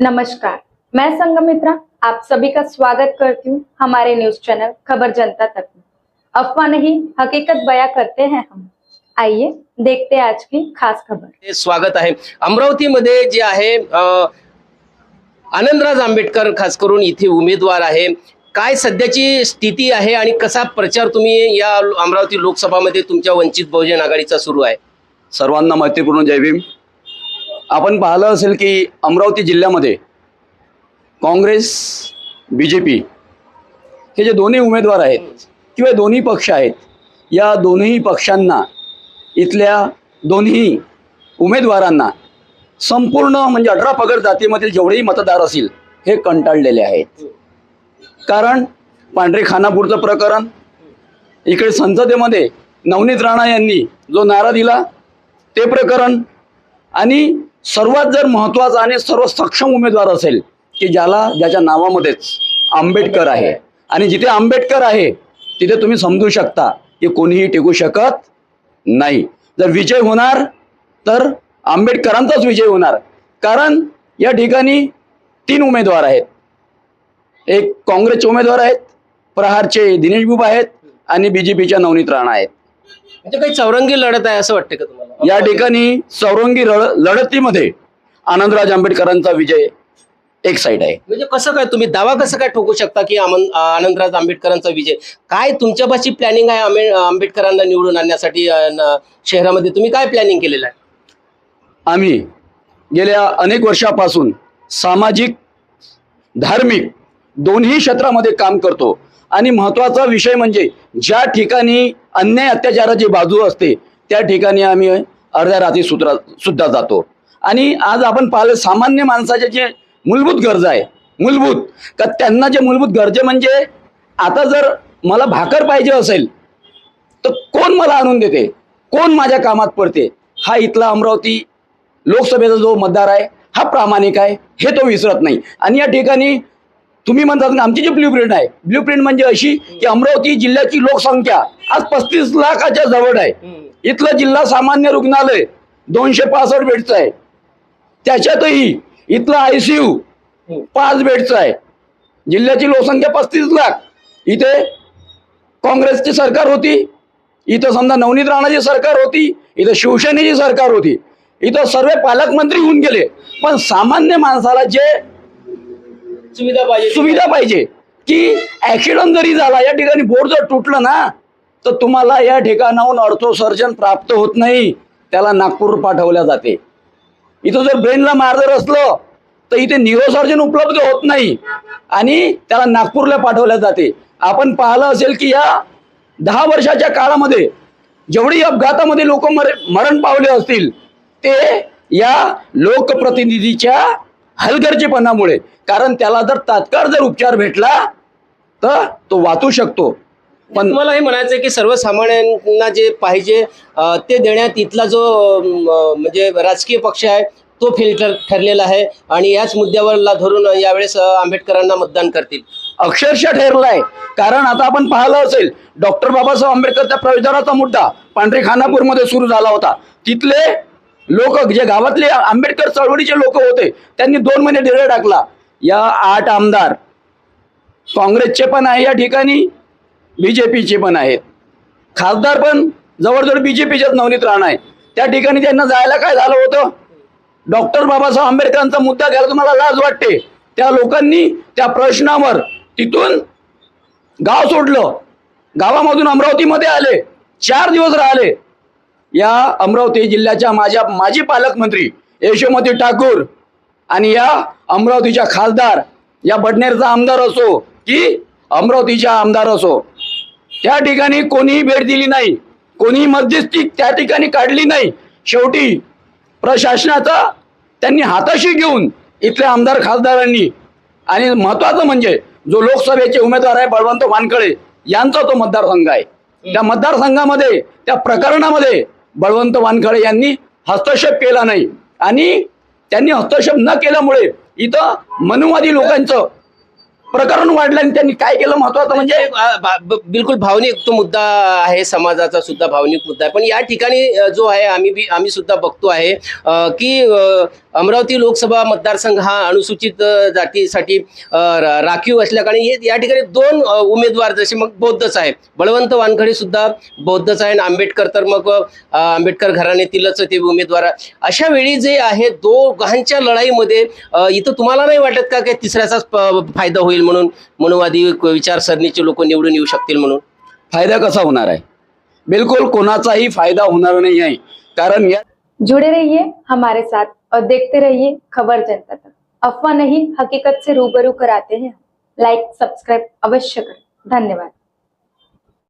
नमस्कार. मैं संगमित्रा आप सभी का स्वागत करती हूँ हमारे न्यूज चैनल खबर जनता तक में। अफवाह नहीं हकीकत बयां करते हैं हम। आइए देखते हैं आज की खास खबर। स्वागत आहे. अमरावतीमध्ये जे आहे आनंदराज आंबेडकर खास करून इथे उमेदवार आहे. काय सध्याची स्थिती आहे आणि कसा प्रचार तुम्ही या अमरावती लोकसभामध्ये तुमच्या वंचित बहुजन आघाडीचा सुरू आहे? सर्वांना मैत्रीपूर्ण जय भीम. आपण पाहिलं असेल की अमरावती जिल्ह्यामध्ये काँग्रेस बी जे पी हे जे दोन्ही उमेदवार आहेत किंवा दोन्ही पक्ष आहेत या दोन्ही पक्षांना इथल्या दोन्ही उमेदवारांना संपूर्ण म्हणजे अठरा पगड जातीमधील जेवढेही मतदार असतील हे कंटाळलेले आहेत. कारण पांढरे खानापूरचं प्रकरण इकडे संसदेमध्ये नवनीत राणा यांनी जो नारा दिला ते प्रकरण आणि सर्वात जर महत्त्वाचा आणि सर्व सक्षम उमेदवार असेल की ज्याला ज्याच्या नावामध्येच आंबेडकर आहे. आणि जिथे आंबेडकर आहे तिथे तुम्ही समजू शकता की कोणीही टिकू शकत नाही. जर विजय होणार तर आंबेडकरांचाच विजय होणार. कारण या ठिकाणी तीन उमेदवार आहेत. एक काँग्रेसचे उमेदवार आहेत प्रहारचे दिनेश बुब आहेत आणि बी जे पीच्या नवनीत राणा आहेत. म्हणजे काही चौरंगी लढत आहे असं वाटतं का तुम्हाला? या ठिकाणी चौरंगी रळ लढतीमध्ये आनंदराज आंबेडकरांचा विजय एक साईड आहे. म्हणजे कसं काय तुम्ही दावा कसं काय ठोकू शकता की आमन- आनंदराज आंबेडकरांचा विजय? काय तुमच्यापाशी प्लॅनिंग आहे आंबे- आंबेडकरांना निवडून आणण्यासाठी अ, न- शहरामध्ये? तुम्ही काय प्लॅनिंग केलेलं आहे? आम्ही गेल्या अनेक वर्षापासून सामाजिक धार्मिक दोन्ही क्षेत्रामध्ये काम करतो. आणि महत्त्वाचा विषय म्हणजे ज्या ठिकाणी अन्याय अत्याचाराची बाजू असते त्या ठिकाणी आम्ही अर्ध्या रात्री सुद्रा सुद्धा जातो. आणि आज आपण पाहिलं सामान्य माणसाचे जे मूलभूत गरजा आहे मूलभूत का त्यांना जे मूलभूत गरजे म्हणजे आता जर मला भाकर पाहिजे असेल तर कोण मला आणून देते? कोण माझ्या कामात पडते? हा इथला अमरावती लोकसभेचा जो मतदार आहे हा प्रामाणिक आहे हे तो विसरत नाही. आणि या ठिकाणी तुम्ही म्हणतात ना आमची जी ब्ल्यू प्रिंट आहे ब्ल्यू प्रिंट म्हणजे अशी की अमरावती जिल्ह्याची लोकसंख्या आज पस्तीस लाखाच्या जवळ आहे. इथलं जिल्हा सामान्य रुग्णालय दोनशे पासष्ट बेडचं आहे. त्याच्यातही इथलं आय सी यू पाच बेडचं आहे. जिल्ह्याची लोकसंख्या पस्तीस लाख. इथे काँग्रेसची सरकार होती. इथं समजा नवनीत राणाची सरकार होती. इथं शिवसेनेची सरकार होती. इथं सर्व पालकमंत्री होऊन गेले. पण सामान्य माणसाला जे सुविधा पाहिजे. सुविधा पाहिजे. की ऍक्सिडेंट जरी झाला या ठिकाणी बोर्ड जर तुटलं ना तर तुम्हाला या ठिकाणाहून अर्थोसर्जन प्राप्त होत नाही. त्याला नागपूर पाठवल्या जाते. इथं जर ब्रेनला मारजर असलं तर इथे न्यूरोसर्जन उपलब्ध होत नाही. आणि त्याला नागपूरला पाठवल्या जाते. आपण पाहिलं असेल की या दहा वर्षाच्या काळामध्ये जेवढी अपघातामध्ये लोक मर मरण पावले असतील ते या लोकप्रतिनिधीच्या हलगर्जीपणामुळे. कारण त्याला जर तात्काळ जर उपचार भेटला तर तो वाचू शकतो. पण तुम्हाला हे म्हणायचं आहे की सर्वसामान्यांना जे पाहिजे ते देण्यात इथला जो म्हणजे राजकीय पक्ष आहे तो फेल ठर ठरलेला आहे आणि याच मुद्द्यावर ला धरून यावेळेस आंबेडकरांना मतदान करतील. अक्षरशः ठरलाय. कारण आता आपण पाहिलं असेल डॉक्टर बाबासाहेब आंबेडकरच्या प्रवेशद्वाराचा मुद्दा पांढरे खानापूरमध्ये सुरू झाला होता. तिथले लोक जे गावातले आंबेडकर चळवळीचे लोक होते त्यांनी दोन महिने डिले टाकला. या आठ आमदार काँग्रेसचे पण आहे या ठिकाणी बी जे पीचे पण आहेत. खासदार पण जवळजवळ बी जे पीच्याच नवनीत राहणार आहे त्या ठिकाणी त्यांना जायला काय झालं होतं? डॉक्टर बाबासाहेब आंबेडकरांचा मुद्दा घ्यायला तुम्हाला लाज वाटते. त्या लोकांनी त्या प्रश्नावर तिथून गाव सोडलं. गावामधून अमरावतीमध्ये आले. चार दिवस राहिले. या अमरावती जिल्ह्याच्या माझ्या माजी पालकमंत्री यशोमती ठाकूर आणि या अमरावतीच्या खासदार या बडनेरचा आमदार असो की अमरावतीच्या आमदार असो त्या ठिकाणी कोणीही भेट दिली नाही कोणीही मध्यस्थी त्या ठिकाणी काढली नाही. शेवटी प्रशासनाचा त्यांनी हाताशी घेऊन इथल्या आमदार खासदारांनी आणि महत्वाचं म्हणजे जो लोकसभेचे उमेदवार आहे बळवंत वानखळे यांचा तो मतदारसंघ आहे. त्या मतदारसंघामध्ये त्या प्रकरणामध्ये बळवंत वानखळे यांनी हस्तक्षेप केला नाही. आणि त्यांनी हस्तक्षेप न केल्यामुळे इथं मनुवादी लोकांचं प्रकरण वाढलं आणि त्यांनी काय केलं महत्वाचं म्हणजे अ, भा- ब- बिलकुल भावनिक तो मुद्दा आहे समाजाचा सुद्धा भावनिक मुद्दा आहे. पण या ठिकाणी अ, जो आहे आम्ही बी आम्ही सुद्धा बघतो आहे अ, की अ, अमरावती लोकसभा मतदारसंघ हा अनुसूचित जातीसाठी राखीव असल्याकारणे हे- या ठिकाणी दोन उमेदवार जसे मग बौद्धच आहे बळवंत वानखडे सुद्धा बौद्धच आहे आणि आंबेडकर तर मग आंबेडकर घराण्यातीलच ते उमेदवार. अशा वेळी जे आहे दोघांच्या लढाईमध्ये इथं तुम्हाला नाही वाटत का की तिसऱ्याचाच फायदा होईल म्हणून मनोवादी विचारसरणीचे लोक निवडून येऊ शकतील म्हणून? फायदा कसा होणार आहे? बिलकुल कोणाचाही फायदा होणार नाही आहे. कारण या जुड़े रहिए हमारे साथ। और देखते रहिए खबर जनता तक। अफवाह नहीं हकीकत से रूबरू कराते हैं। लाइक सब्सक्राइब अवश्य करें। धन्यवाद।